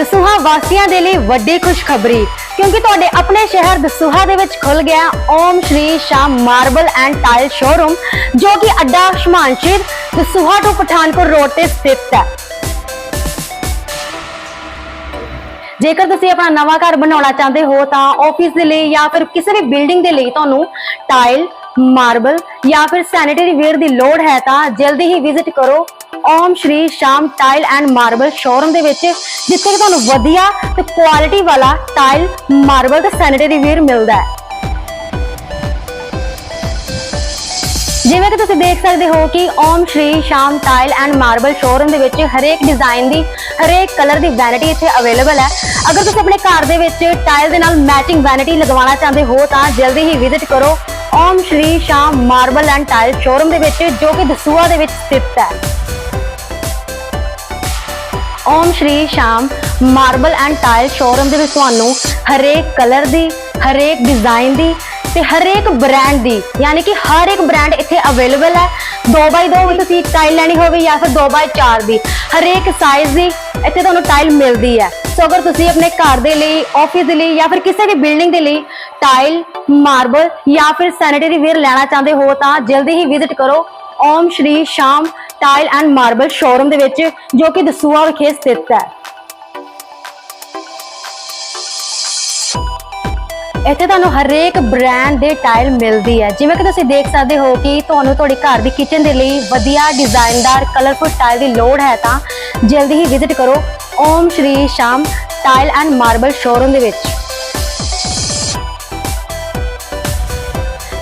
ਦਸੂਹਾ ਵਾਸੀਆਂ ਦੇ ਲਈ ਵੱਡੀ ਖੁਸ਼ਖਬਰੀ, ਕਿਉਂਕਿ ਤੁਹਾਡੇ ਆਪਣੇ ਸ਼ਹਿਰ ਦਸੂਹਾ ਦੇ ਵਿੱਚ ਖੁੱਲ ਗਿਆ Om Shri Sham marble and tile showroom, ਜੋ ਕਿ ਅੱਡਾ ਸ਼ਮਾਨਸ਼ੀਰ ਦਸੂਹਾ ਤੋਂ ਪਠਾਨਕੋਟ ਰੋਡ ਤੇ ਸਥਿਤ ਹੈ। ਜੇਕਰ ਤੁਸੀਂ ਆਪਣਾ ਨਵਾਂ ਘਰ ਬਣਾਉਣਾ ਚਾਹੁੰਦੇ ਹੋ, ਤਾਂ ਆਫਿਸ ਦੇ ਲਈ ਜਾਂ ਫਿਰ ਕਿਸੇ ਵੀ ਬਿਲਡਿੰਗ ਦੇ ਲਈ ਤੁਹਾਨੂੰ ਟਾਇਲ, ਮਾਰਬਲ ਜਾਂ ਫਿਰ ਸੈਨੀਟਰੀ ਵੇਅਰ ਦੀ ਲੋੜ ਹੈ, ਤਾਂ ਜਲਦੀ ਹੀ ਵਿਜ਼ਿਟ ਕਰੋ ਓਮ ਸ਼੍ਰੀ ਸ਼ਾਮ ਟਾਇਲ ਐਂਡ ਮਾਰਬਲ ਸ਼ੋਰੂਮ ਦੇ ਵਿੱਚ, ਜਿੱਥੇ ਕਿ ਤੁਹਾਨੂੰ ਵਧੀਆ ਤੇ ਕੁਆਲਿਟੀ ਵਾਲਾ ਟਾਇਲ ਮਾਰਬਲ ਤੇ ਸੈਨੀਟਰੀ ਵੇਅਰ ਮਿਲਦਾ ਹੈ। ਜਿਵੇਂ ਕਿ ਤੁਸੀਂ ਦੇਖ ਸਕਦੇ ਹੋ ਕਿ ਓਮ ਸ਼੍ਰੀ ਸ਼ਾਮ ਟਾਇਲ ਐਂਡ ਮਾਰਬਲ ਸ਼ੋਰੂਮ ਦੇ ਵਿੱਚ ਹਰੇਕ ਡਿਜ਼ਾਈਨ ਦੀ, ਹਰੇਕ ਕਲਰ ਦੀ ਵੈਨਿਟੀ ਇੱਥੇ ਅਵੇਲੇਬਲ ਹੈ। ਅਗਰ ਤੁਸੀਂ ਆਪਣੇ ਘਰ ਦੇ ਵਿੱਚ ਟਾਇਲ ਦੇ ਨਾਲ ਮੈਚਿੰਗ ਵੈਨਿਟੀ ਲਗਵਾਉਣਾ ਚਾਹੁੰਦੇ ਹੋ, ਤਾਂ ਜਲਦੀ ਹੀ ਵਿਜ਼ਿਟ ਕਰੋ Om Shri Sham marble and tile showroom ਦੇ ਵਿੱਚ, ਜੋ ਕਿ ਦਸੂਆ ਦੇ ਵਿੱਚ ਸਥਿਤ ਹੈ। Om Shri Sham marble and tile showroom ਦੇ ਵਿੱਚ ਤੁਹਾਨੂੰ ਹਰੇਕ ਕਲਰ ਦੀ, ਹਰੇਕ ਡਿਜ਼ਾਈਨ ਦੀ ਤੇ ਹਰੇਕ ਬ੍ਰਾਂਡ ਦੀ, ਯਾਨੀ ਕਿ ਹਰ ਇੱਕ ਬ੍ਰਾਂਡ ਇੱਥੇ ਅਵੇਲੇਬਲ ਹੈ। 2x2 ਵਿੱਚ ਤੁਸੀਂ ਟਾਈਲ ਲੈਣੀ ਹੋਵੇ ਜਾਂ ਫਿਰ 2x4 ਦੀ। ਹਰੇਕ ਸਾਈਜ਼ ਦੀ ਇੱਥੇ ਤੁਹਾਨੂੰ ਟਾਈਲ ਮਿਲਦੀ ਹੈ। ਸੋ ਅਗਰ ਤੁਸੀਂ ਆਪਣੇ ਘਰ ਦੇ ਲਈ ਆਫਿਸ ਦੇ ਲਈ ਜਾਂ ਫਿਰ ਕਿਸੇ ਵੀ ਬਿਲਡਿੰਗ ਦੇ ਲਈ ਟਾਈਲ ਮਾਰਬਲ ਜਾਂ ਫਿਰ ਸੈਨੀਟਰੀ ਵੇਅਰ ਲੈਣਾ ਚਾਹੁੰਦੇ ਹੋ ਤਾਂ ਜਲਦੀ ਹੀ ਵਿਜ਼ਿਟ ਕਰੋ। ਓਮ ਸ਼੍ਰੀ ਸ਼ਾਮ ਟਾਈਲ ਐਂਡ ਮਾਰਬਲ ਸ਼ੋਰੂਮ ਦੇ ਵਿੱਚ, ਜੋ ਕਿ ਦਸੂਆ ਵਿਖੇ ਸਥਿਤ ਹੈ। ਇੱਥੇ ਤੁਹਾਨੂੰ ਹਰੇਕ ਬ੍ਰਾਂਡ ਦੇ ਟਾਈਲ ਮਿਲਦੀ ਹੈ। ਜਿਵੇਂ ਕਿ ਤੁਸੀਂ ਦੇਖ ਸਕਦੇ ਹੋ ਕਿ ਤੁਹਾਨੂੰ ਤੁਹਾਡੇ ਘਰ ਦੀ ਕਿਚਨ ਦੇ ਲਈ ਵਧੀਆ ਡਿਜ਼ਾਈਨਦਾਰ ਕਲਰਫੁਲ ਟਾਈਲ ਦੀ ਲੋੜ ਹੈ ਤਾਂ ਜਲਦੀ ਹੀ ਵਿਜ਼ਿਟ ਕਰੋ ਓਮ ਸ਼੍ਰੀ ਸ਼ਾਮ ਟਾਈਲ ਐਂਡ ਮਾਰਬਲ ਸ਼ੋਰੂਮ ਦੇ ਵਿੱਚ।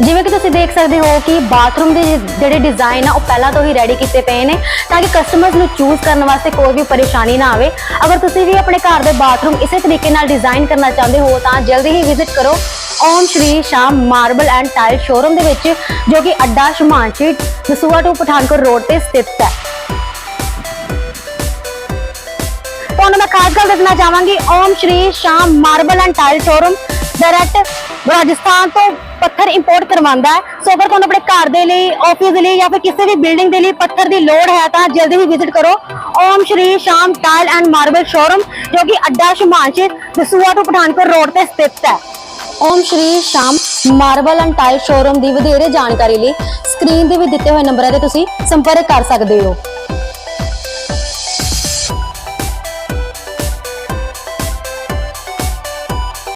ਜਿਵੇਂ ਕਿ ਤੁਸੀਂ ਦੇਖ ਸਕਦੇ ਹੋ ਕਿ ਬਾਥਰੂਮ ਦੇ ਜਿਹੜੇ ਡਿਜ਼ਾਈਨ ਆ, ਉਹ ਪਹਿਲਾਂ ਤੋਂ ਹੀ ਰੈਡੀ ਕੀਤੇ ਪਏ ਨੇ ਤਾਂ ਕਿ ਕਸਟਮਰਸ ਨੂੰ ਚੂਜ਼ ਕਰਨ ਵਾਸਤੇ ਕੋਈ ਵੀ ਪਰੇਸ਼ਾਨੀ ਨਾ ਆਵੇ। ਅਗਰ ਤੁਸੀਂ ਵੀ ਆਪਣੇ ਘਰ ਦੇ ਬਾਥਰੂਮ ਇਸੇ ਤਰੀਕੇ ਨਾਲ ਡਿਜ਼ਾਈਨ ਕਰਨਾ ਚਾਹੁੰਦੇ ਹੋ, ਤਾਂ ਜਲਦੀ ਹੀ ਵਿਜ਼ਿਟ ਕਰੋ Om Shri Sham marble and tile showroom ਦੇ ਵਿੱਚ, ਜੋ ਕਿ ਅੱਡਾ ਸ਼ਮਾਨਚੀ ਦਸੂਆ ਟੂ ਪਠਾਨਕੋਟ ਰੋਡ ਤੇ ਸਥਿਤ ਹੈ। ਤੁਹਾਨੂੰ ਮੈਂ ਖਾਸ ਗੱਲ ਦੱਸਣਾ ਚਾਹਾਂਗੀ Om Shri Sham marble and tile showroom direct Rajasthan ਤੋਂ ਪੱਥਰ ਇੰਪੋਰਟ ਕਰਵਾਉਂਦਾ ਹੈ। ਸੋ ਅਗਰ ਤੁਹਾਨੂੰ ਆਪਣੇ ਘਰ ਦੇ ਲਈ ਆਫਿਸ ਦੇ ਲਈ ਜਾਂ ਫਿਰ ਕਿਸੇ ਵੀ ਬਿਲਡਿੰਗ ਦੇ ਲਈ ਪੱਥਰ ਦੀ ਲੋੜ ਹੈ, ਤਾਂ ਜਲਦੀ ਹੀ ਵਿਜ਼ਿਟ ਕਰੋ। ਓਮ ਸ਼੍ਰੀ ਸ਼ਾਮ ਟਾਇਲ ਐਂਡ ਮਾਰਬਲ ਸ਼ੋਰੂਮ ਜੋ ਕਿ ਅੱਡਾ ਸ਼ਮਾਨਸ਼ਿਰ ਦਸੂਆ ਤੋਂ ਪਠਾਨਕੋਟ ਰੋਡ ਤੇ ਸਥਿਤ ਹੈ। Om Shri Sham marble and tile showroom ਦੀ ਵਧੇਰੇ ਜਾਣਕਾਰੀ ਲਈ ਸਕਰੀਨ ਦੇ ਵੀ ਦਿੱਤੇ ਹੋਏ ਨੰਬਰਾਂ ਤੇ ਤੁਸੀਂ ਸੰਪਰਕ ਕਰ ਸਕਦੇ ਹੋ।